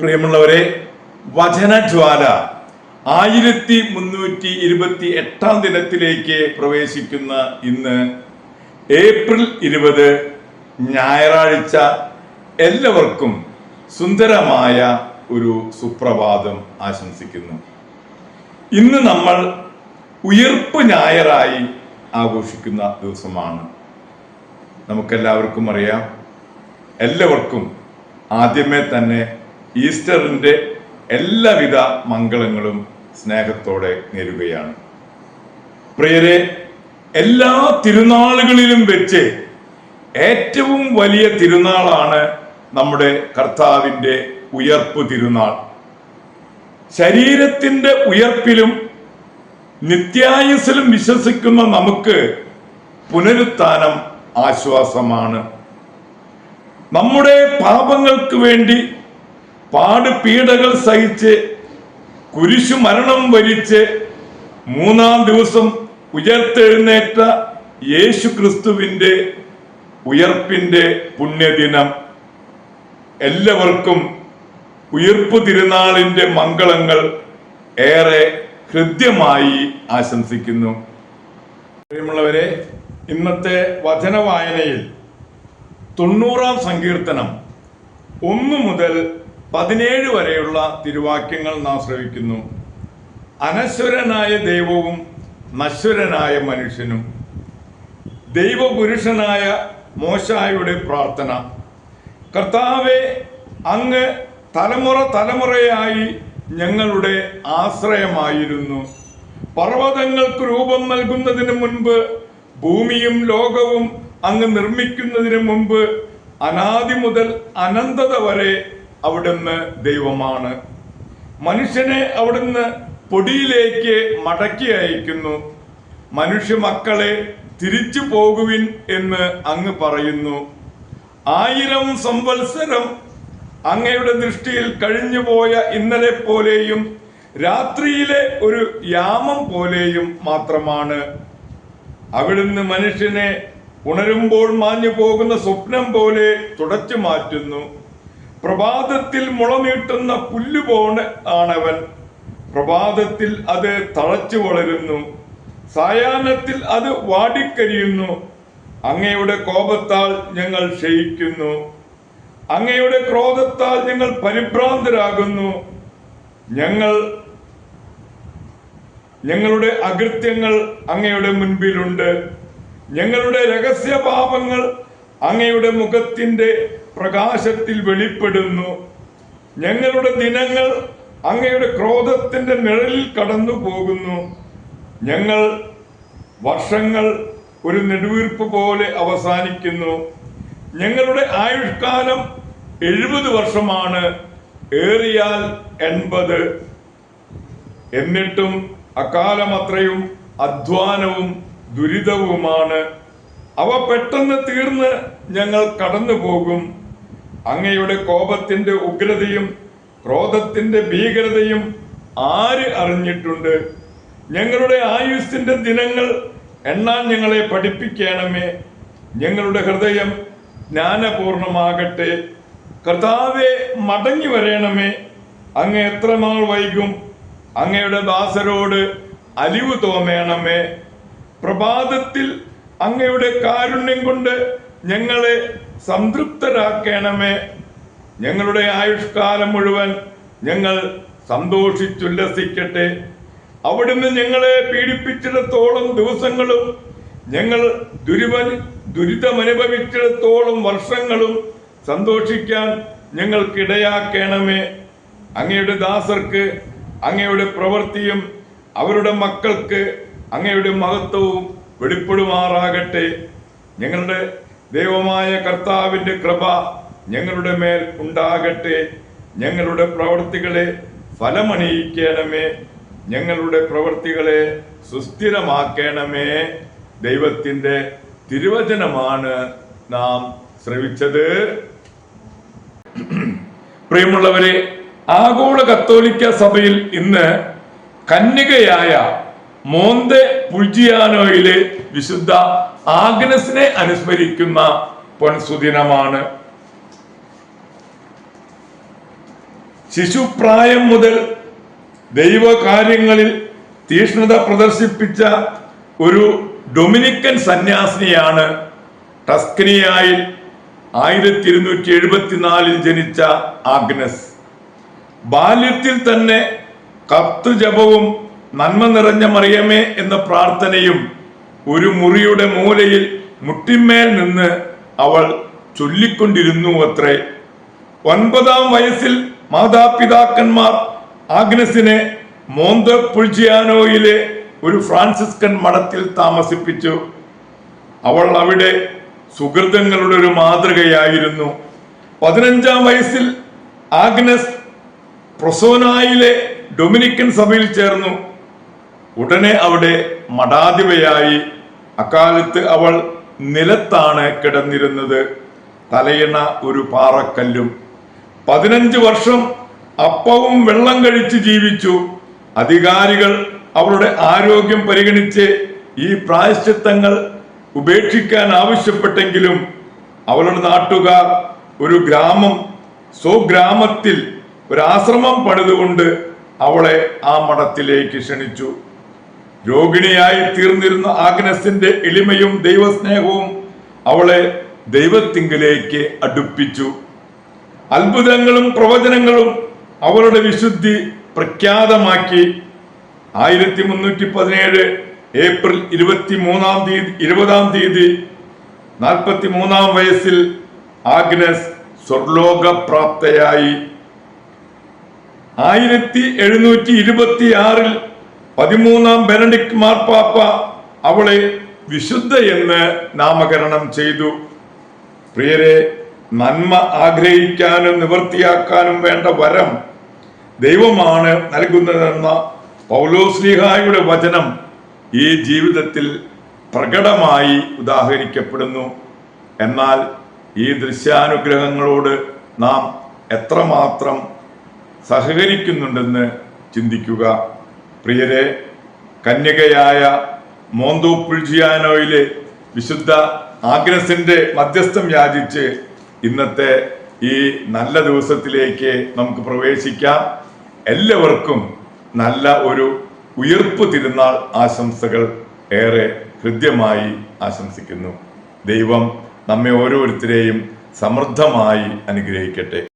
പ്രിയമുള്ളവരെ വചനജ്വാല ആയിരത്തി മുന്നൂറ്റി ഇരുപത്തി എട്ടാം ദിനത്തിലേക്ക് പ്രവേശിക്കുന്ന ഇന്ന് ഏപ്രിൽ ഇരുപത് ഞായറാഴ്ച എല്ലാവർക്കും സുന്ദരമായ ഒരു സുപ്രഭാതം ആശംസിക്കുന്നു. ഇന്ന് നമ്മൾ ഉയർപ്പ് ഞായറായി ആഘോഷിക്കുന്ന ദിവസമാണ്. നമുക്കെല്ലാവർക്കും അറിയാം എല്ലാവർക്കും ആദ്യമേ തന്നെ ഈസ്റ്ററിന്റെ എല്ലാവിധ മംഗളങ്ങളും സ്നേഹത്തോടെ നേരുകയാണ്. പ്രിയരെ എല്ലാ തിരുനാളുകളിലും വെച്ച് ഏറ്റവും വലിയ തിരുനാളാണ് നമ്മുടെ കർത്താവിന്റെ ഉയർപ്പ് തിരുനാൾ. ശരീരത്തിന്റെ ഉയർപ്പിലും നിത്യായുസിലും വിശ്വസിക്കുന്ന നമുക്ക് പുനരുത്ഥാനം ആശ്വാസമാണ്. നമ്മുടെ പാപങ്ങൾക്ക് വേണ്ടി പാട് പീഡകൾ സഹിച്ച് കുരിശു മരണം വരിച്ച് മൂന്നാം ദിവസം ഉയർത്തെഴുന്നേറ്റ യേശു ക്രിസ്തുവിന്റെ ഉയർപ്പിന്റെ പുണ്യദിനം. എല്ലാവർക്കും ഉയർപ്പ് തിരുനാളിന്റെ മംഗളങ്ങൾ ഏറെ ഹൃദ്യമായി ആശംസിക്കുന്നു. പ്രിയമുള്ളവരെ ഇന്നത്തെ വചന വായനയിൽ തൊണ്ണൂറാം സങ്കീർത്തനം ഒന്ന് മുതൽ പതിനേഴ് വരെയുള്ള തിരുവാക്യങ്ങൾ നാം ശ്രവിക്കുന്നു. അനശ്വരനായ ദൈവവും നശ്വരനായ മനുഷ്യനും. ദൈവപുരുഷനായ മോശായുടെ പ്രാർത്ഥന. കർത്താവെ അങ്ങ് തലമുറ തലമുറയായി ഞങ്ങളുടെ ആശ്രയമായിരുന്നു. പർവതങ്ങൾക്ക് രൂപം നൽകുന്നതിന് മുൻപ് ഭൂമിയും ലോകവും അങ്ങ് നിർമ്മിക്കുന്നതിന് മുമ്പ് അനാദി മുതൽ അനന്തത വരെ അവിടുന്ന് ദൈവമാണ്. മനുഷ്യനെ അവിടുന്ന് പൊടിയിലേക്ക് മടക്കി അയക്കുന്നു. മനുഷ്യ മക്കളെ തിരിച്ചു പോകുവിൻ എന്ന് അങ്ങ് പറയുന്നു. ആയിരം സംവത്സരം അങ്ങയുടെ ദൃഷ്ടിയിൽ കഴിഞ്ഞുപോയ ഇന്നലെ പോലെയും രാത്രിയിലെ ഒരു യാമം പോലെയും മാത്രമാണ്. അവിടുന്ന് മനുഷ്യനെ ഉണരുമ്പോൾ മാഞ്ഞു പോകുന്ന സ്വപ്നം പോലെ തുടച്ചു മാറ്റുന്നു. പ്രഭാതത്തിൽ മുളനീട്ടുന്ന പുല്ലുപോണ് ആണവൻ. പ്രഭാതത്തിൽ അത് തളച്ചു വളരുന്നു. സായാഹ്നത്തിൽ അത് വാടിക്കരിയുന്നു. അങ്ങയുടെ കോപത്താൽ ഞങ്ങൾ ക്ഷയിക്കുന്നു. അങ്ങയുടെ ക്രോധത്താൽ ഞങ്ങൾ പരിഭ്രാന്തരാകുന്നു. ഞങ്ങൾ ഞങ്ങളുടെ അകൃത്യങ്ങൾ അങ്ങയുടെ മുൻപിലുണ്ട്. ഞങ്ങളുടെ രഹസ്യ പാപങ്ങൾ അങ്ങയുടെ മുഖത്തിന്റെ പ്രകാശത്തിൽ വെളിപ്പെടുന്നു. ഞങ്ങളുടെ ദിനങ്ങൾ അങ്ങയുടെ ക്രോധത്തിന്റെ നിഴലിൽ കടന്നു പോകുന്നു ഞങ്ങൾ വർഷങ്ങൾ ഒരു നെടുവീർപ്പ് പോലെ അവസാനിക്കുന്നു. ഞങ്ങളുടെ ആയുഷ്കാലം എഴുപത് വർഷമാണ്. ഏറിയാൽ എൺപത്. എന്നിട്ടും അക്കാലം അത്രയും അധ്വാനവും ദുരിതവുമാണ്. അവ പെട്ടെന്ന് തീർന്ന് ഞങ്ങൾ കടന്നു പോകും അങ്ങയുടെ കോപത്തിന്റെ ഉഗ്രതയും ക്രോധത്തിന്റെ ഭീകരതയും ആര് അറിഞ്ഞിട്ടുണ്ട്? ഞങ്ങളുടെ ആയുസ്സിന്റെ ദിനങ്ങൾ എണ്ണാൻ ഞങ്ങളെ പഠിപ്പിക്കണമേ. ഞങ്ങളുടെ ഹൃദയം ജ്ഞാനപൂർണമാകട്ടെ. കർത്താവെ മടങ്ങി വരേണമേ. അങ്ങ് എത്ര നാൾ വൈകും? അങ്ങയുടെ ദാസരോട് അലിവ് തോമേണമേ. പ്രഭാതത്തിൽ അങ്ങയുടെ കാരുണ്യം കൊണ്ട് ഞങ്ങളെ സംതൃപ്തരാക്കണമേ. ഞങ്ങളുടെ ആയുഷ്കാലം മുഴുവൻ ഞങ്ങൾ സന്തോഷിച്ചുല്ലസിക്കട്ടെ. അവിടുന്ന് ഞങ്ങളെ പീഡിപ്പിച്ചിടത്തോളം ദിവസങ്ങളും ഞങ്ങൾ ദുരിവൻ ദുരിതമനുഭവിച്ചിടത്തോളം വർഷങ്ങളും സന്തോഷിക്കാൻ ഞങ്ങൾക്കിടയാക്കണമേ. അങ്ങയുടെ ദാസർക്ക് അങ്ങയുടെ പ്രവൃത്തിയും അവരുടെ മക്കൾക്ക് അങ്ങയുടെ മഹത്വവും വെളിപ്പെടുമാറാകട്ടെ. ഞങ്ങളുടെ ദൈവമായ കർത്താവിന്റെ കൃപ ഞങ്ങളുടെ മേൽ ഉണ്ടാകട്ടെ. ഞങ്ങളുടെ പ്രവൃത്തികളെ ഫലമണിയിക്കണമേ. ഞങ്ങളുടെ പ്രവൃത്തികളെ സുസ്ഥിരമാക്കണമേ. ദൈവത്തിന്റെ തിരുവചനമാണ് നാം ശ്രവിച്ചത്. പ്രിയമുള്ളവരെ ആഗോള കത്തോലിക്ക സഭയിൽ ഇന്ന് കന്യകയായ മോന്തെ പുൾജിയാനോയിലെ വിശുദ്ധ ആഗ്നസിനെ അനുസ്മരിക്കുന്ന പൊൻസുദിനമാണ്. ശിശുപ്രായം മുതൽ ദൈവകാര്യങ്ങളിൽ തീഷ്ണത പ്രദർശിപ്പിച്ച ഒരു ഡൊമിനിക്കൻ സന്യാസിനിയാണ് ടസ്കനിയായിൽ ആയിരത്തി ഇരുന്നൂറ്റി എഴുപത്തിനാലിൽ ജനിച്ച ആഗ്നസ്. ബാല്യത്തിൽ തന്നെ കത്തുജപവും നന്മ നിറഞ്ഞ മറിയമേ എന്ന പ്രാർത്ഥനയും ഒരു മുറിയുടെ മൂലയിൽ മുട്ടിമേൽ നിന്ന് അവൾ ചൊല്ലിക്കൊണ്ടിരുന്നു അത്രേ. ഒൻപതാം വയസ്സിൽ മാതാപിതാക്കന്മാർ ആഗ്നസിനെ മോന്ത പുൾജിയാനോയിലെ ഒരു ഫ്രാൻസിസ്കൻ മഠത്തിൽ താമസിപ്പിച്ചു. അവൾ അവിടെ സുഹൃതങ്ങളുടെ ഒരു മാതൃകയായിരുന്നു. പതിനഞ്ചാം വയസ്സിൽ ആഗ്നസ് പ്രൊസോനായിലെ ഡൊമിനിക്കൻ സഭയിൽ ചേർന്നു. ഉടനെ അവിടെ മഠാധിപയായി അക്കാലത്ത് അവൾ നിലത്താണ് കിടന്നിരുന്നത്. തലയണ ഒരു പാറക്കല്ലും. പതിനഞ്ച് വർഷം അപ്പവും വെള്ളം കഴിച്ച് ജീവിച്ചു. അധികാരികൾ അവളുടെ ആരോഗ്യം പരിഗണിച്ച് ഈ പ്രായശ്ചിത്തങ്ങൾ ഉപേക്ഷിക്കാൻ ആവശ്യപ്പെട്ടെങ്കിലും അവളുടെ നാട്ടുകാർ ഒരു ഗ്രാമം സ്വഗ്രാമത്തിൽ ഒരാശ്രമം പണിതുകൊണ്ട് അവളെ ആ മഠത്തിലേക്ക് ക്ഷണിച്ചു. രോഗിണിയായി തീർന്നിരുന്ന ആഗ്നസിന്റെ എളിമയും ദൈവസ്നേഹവും അവളെ ദൈവത്തിങ്കിലേക്ക് അടുപ്പിച്ചു. അത്ഭുതങ്ങളും പ്രവചനങ്ങളും അവളുടെ വിശുദ്ധി പ്രഖ്യാതമാക്കി. ആയിരത്തി മുന്നൂറ്റി പതിനേഴ് ഏപ്രിൽ ഇരുപത്തി മൂന്നാം തീയതി ഇരുപതാം തീയതി നാൽപ്പത്തി മൂന്നാം വയസ്സിൽ ആഗ്നസ് സ്വർലോകപ്രാപ്തയായി. ആയിരത്തി എഴുന്നൂറ്റി ഇരുപത്തി ആറിൽ പതിമൂന്നാം ബെനഡിക്ട് മാർപ്പാപ്പ അവളെ വിശുദ്ധ എന്ന് നാമകരണം ചെയ്തു. പ്രിയരെ നന്മ ആഗ്രഹിക്കാനും നിവർത്തിയാക്കാനും വേണ്ട വരം ദൈവമാണ് നൽകുന്നതെന്ന പൗലോസ്ലിഹായുടെ വചനം ഈ ജീവിതത്തിൽ പ്രകടമായി ഉദാഹരിക്കപ്പെടുന്നു. എന്നാൽ ഈ ദൃശ്യാനുഗ്രഹങ്ങളോട് നാം എത്രമാത്രം സഹകരിക്കുന്നുണ്ടെന്ന് ചിന്തിക്കുക. പ്രിയരെ കന്യകയായ മോന്തോ പുൾജിയാനോയിലെ വിശുദ്ധ ആഗ്രസിന്റെ മധ്യസ്ഥം യാചിച്ച് ഇന്നത്തെ ഈ നല്ല ദിവസത്തിലേക്ക് നമുക്ക് പ്രവേശിക്കാം. എല്ലാവർക്കും നല്ല ഒരു ഉയർപ്പ് തിരുനാൾ ആശംസകൾ ഏറെ ഹൃദ്യമായി ആശംസിക്കുന്നു. ദൈവം നമ്മെ ഓരോരുത്തരെയും സമൃദ്ധമായി അനുഗ്രഹിക്കട്ടെ.